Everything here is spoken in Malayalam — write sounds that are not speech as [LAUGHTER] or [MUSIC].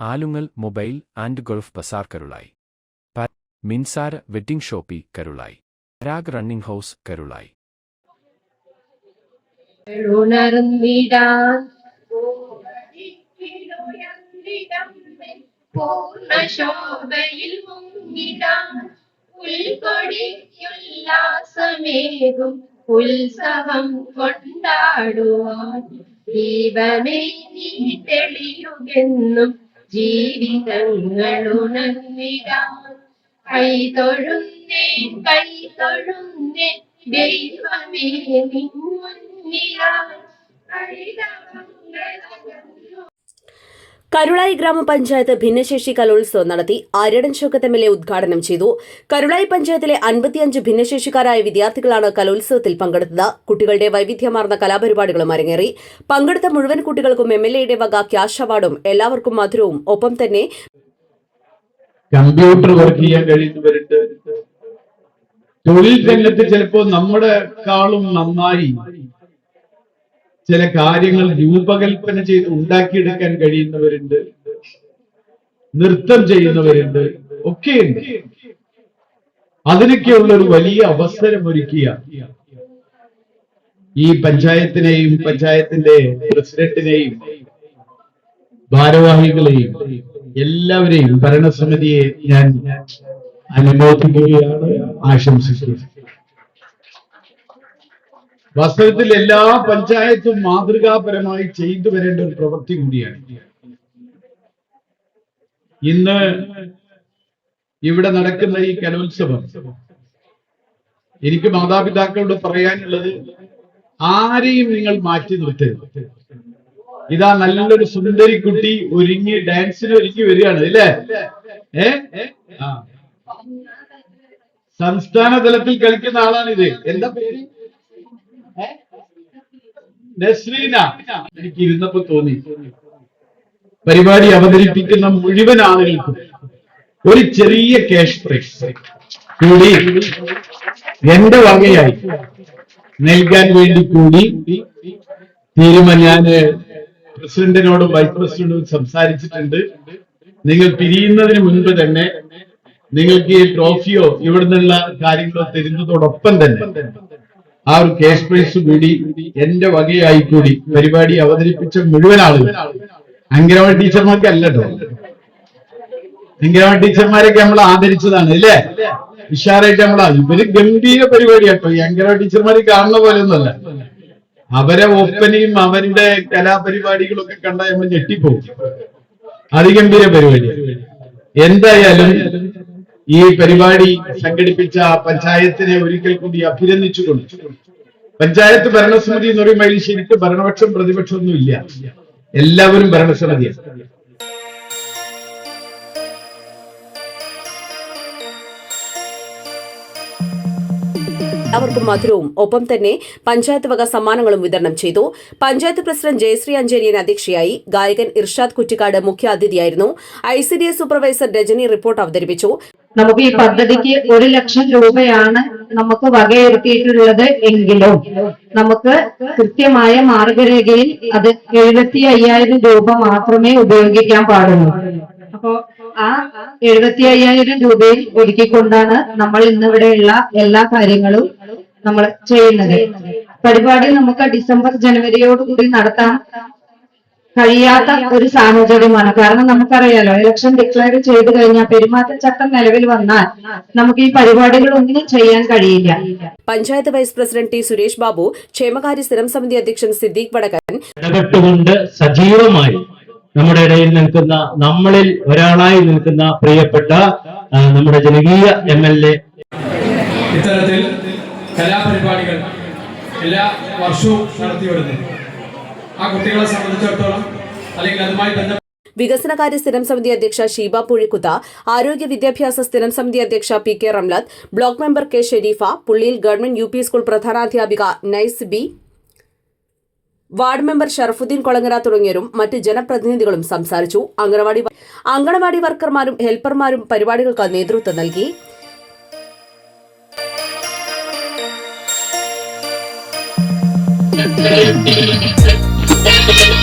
Alungal mobile and Gulf Bazar Karulai Minsara wedding shoppy Karulai. Parag running house Karulai. ഉത്സവം കൊണ്ടാടുവാൻ ദീപമേ നീ തെളിയുകെന്നും ജീവിതങ്ങൾ തൊഴുന്നേ കൈ തൊഴുന്നേ ദൈവമേ അഴിതവങ്ങളകന്നു കരുളായി ഗ്രാമപഞ്ചായത്ത് ഭിന്നശേഷി കലോത്സവം നടത്തി Aryadan Shoukath M L A ഉദ്ഘാടനം ചെയ്തു. കരുളായി പഞ്ചായത്തിലെ അൻപത്തിയഞ്ച് ഭിന്നശേഷിക്കാരായ വിദ്യാർത്ഥികളാണ് കലോത്സവത്തിൽ പങ്കെടുത്തത്. കുട്ടികളുടെ വൈവിധ്യമാർന്ന കലാപരിപാടികളും അരങ്ങേറി. പങ്കെടുത്ത മുഴുവൻ കുട്ടികൾക്കും എം എൽ എയുടെ വക ക്യാഷ് അവാർഡും എല്ലാവർക്കും മധുരവും. ഒപ്പം തന്നെ കമ്പ്യൂട്ടർ വർക്ക് ചെയ്യാൻ കഴിയുന്നവരുണ്ട് തൊഴിൽ രംഗത്ത് ചിലപ്പോൾ നമ്മുടെ കാളും നന്നായി ചില കാര്യങ്ങൾ രൂപകൽപ്പന ചെയ്ത് ഉണ്ടാക്കിയെടുക്കാൻ കഴിയുന്നവരുണ്ട് നൃത്തം ചെയ്യുന്നവരുണ്ട് ഒക്കെയുണ്ട്. അതിനൊക്കെയുള്ള ഒരു വലിയ അവസരം ഒരുക്കിയ ഈ പഞ്ചായത്തിനെയും പഞ്ചായത്തിന്റെ പ്രസിഡന്റിനെയും ഭാരവാഹികളെയും എല്ലാവരെയും ഭരണസമിതിയെ ഞാൻ അനുമോദിക്കുകയാണ് ആശംസിക്കുന്നത് വാസ്തവത്തിൽ എല്ലാ പഞ്ചായത്തും മാതൃകാപരമായി ചെയ്തു വരേണ്ട ഒരു പ്രവൃത്തി കൂടിയാണ്. ഇന്ന് ഇവിടെ നടക്കുന്ന ഈ കലോത്സവം എനിക്ക് മാതാപിതാക്കളോട് പറയാനുള്ളത് ആരെയും നിങ്ങൾ മാറ്റി നിർത്തരുത്. ഇതാ നല്ലൊരു സുന്ദരി കുട്ടി ഒരുങ്ങി ഡാൻസിന് ഒരുങ്ങി വരികയാണ് അല്ലേ? ഏ. സംസ്ഥാന തലത്തിൽ കളിക്കുന്ന ആളാണിത്. എന്താ പേര്? നസ്രീന. എനിക്ക് ഇരുന്നപ്പോ തോന്നി. പരിപാടി അവതരിപ്പിക്കുന്ന മുഴുവൻ ആളുകൾക്കും ഒരു ചെറിയ ക്യാഷ് പ്രൈസ്. കൂടി എന്റെ വകയായി നൽകാൻ വേണ്ടി കൂടി തീരുമാനം ഞാൻ പ്രസിഡന്റിനോടും വൈസ് പ്രസിഡന്റിനോടും സംസാരിച്ചിട്ടുണ്ട്. നിങ്ങൾ പിരിയുന്നതിന് മുൻപ് തന്നെ നിങ്ങൾക്ക് ഈ ട്രോഫിയോ ഇവിടുന്നുള്ള കാര്യങ്ങളോ തരുന്നതോടൊപ്പം തന്നെ ആ ഒരു കേസ് പ്രൈസ് കൂടി എന്റെ വകയായി കൂടി പരിപാടി അവതരിപ്പിച്ച മുഴുവൻ ആളുകൾ അങ്കനവാടി ടീച്ചർമാർക്ക് അല്ലട്ടോ അങ്കനവാടി ടീച്ചർമാരൊക്കെ നമ്മൾ ആദരിച്ചതാണ് അല്ലേ? ഉഷാറായിട്ട് നമ്മൾ ഇവർ ഗംഭീര പരിപാടിയാട്ടോ ഈ അങ്കനവാടി ടീച്ചർമാര് കാണുന്ന പോലെ ഒന്നല്ല അവരെ ഒപ്പനയും അവരുടെ കലാപരിപാടികളൊക്കെ കണ്ടാൽ നമ്മൾ ഞെട്ടിപ്പോകും അതിഗംഭീര പരിപാടി എന്തായാലും ഈ പരിപാടി സംഘടിപ്പിച്ച പഞ്ചായത്തിനെ ഒരിക്കൽ കൂടി അഭിനന്ദിച്ചുകൊണ്ട് പഞ്ചായത്ത് ഭരണസമിതി എന്ന് പറയുമ്പോൾ ശരിക്കും ഭരണപക്ഷം പ്രതിപക്ഷം ഒന്നും ഇല്ല. എല്ലാവരും ഭരണസമിതിയാണ്. എല്ലാവർക്കും മധുരവും. ഒപ്പം തന്നെ പഞ്ചായത്ത് വക സമ്മാനങ്ങളും വിതരണം ചെയ്തു. പഞ്ചായത്ത് പ്രസിഡന്റ് ജയശ്രീ അഞ്ചേരിയൻ അധ്യക്ഷയായി ഗായകൻ Irshad Kuttikkad മുഖ്യാതിഥിയായിരുന്നു. I C D S supervisor Rajani report അവതരിപ്പിച്ചു. നമുക്ക് ഈ പദ്ധതിക്ക് ഒരു ലക്ഷം രൂപയാണ് നമുക്ക് വകയിരുത്തിയിട്ടുള്ളത് എങ്കിലും നമുക്ക് കൃത്യമായ മാർഗരേഖയിൽ അത് എഴുപത്തി അയ്യായിരം രൂപ മാത്രമേ ഉപയോഗിക്കാൻ പാടുള്ളൂ. അപ്പോ ആ എഴുപത്തി അയ്യായിരം രൂപയിൽ ഒരുക്കിക്കൊണ്ടാണ് നമ്മൾ ഇന്നിവിടെയുള്ള എല്ലാ കാര്യങ്ങളും നമ്മൾ ചെയ്യുന്നത്. പരിപാടി നമുക്ക് ഡിസംബർ ജനുവരിയോടുകൂടി നടത്താൻ കഴിയാത്ത ഒരു സാഹചര്യമാണ്. കാരണം നമുക്കറിയാലോ ഇലക്ഷൻ ഡിക്ലെയർ ചെയ്തു കഴിഞ്ഞാൽ പെരുമാറ്റച്ചട്ടം നിലവിൽ വന്നാൽ നമുക്ക് ഈ പരിപാടികളൊന്നും ചെയ്യാൻ കഴിയില്ല. Panchayat vice president T Suresh Babu ക്ഷേമകാര്യ സ്ഥിരം സമിതി അധ്യക്ഷൻ സിദ്ദീഖ് വടകൻ ഇടപെട്ടുകൊണ്ട് സജീവമായി നമ്മുടെ ഇടയിൽ നിൽക്കുന്ന നമ്മളിൽ ഒരാളായി നിൽക്കുന്ന പ്രിയപ്പെട്ട നമ്മുടെ ജനകീയ എം എൽ എ. ഇത്തരത്തിൽ കലാപരിപാടികൾ എല്ലാ വർഷവും നടത്തി വരുന്നു ആ കുട്ടികളെ സംബന്ധിച്ചിടത്തോളം അല്ലെങ്കിൽ അതുമായി ബന്ധപ്പെട്ട വികസനകാര്യ സ്ഥിരം സമിതി അധ്യക്ഷ ഷീബ പുഴിക്കുത്ത ആരോഗ്യ വിദ്യാഭ്യാസ സ്ഥിരം സമിതി അധ്യക്ഷ P K Ramlath block member K Sherifa പുള്ളിയിൽ government U P school പ്രധാനാധ്യാപിക Nice B ward member Sharafuddin Kolangara തുടങ്ങിയവരും മറ്റ് ജനപ്രതിനിധികളും സംസാരിച്ചു അങ്കണവാടി അങ്കണവാടി വർക്കർമാരും ഹെൽപ്പർമാരും പരിപാടികൾക്ക് നേതൃത്വം നൽകി Thank [LAUGHS] you. Thank [LAUGHS] you.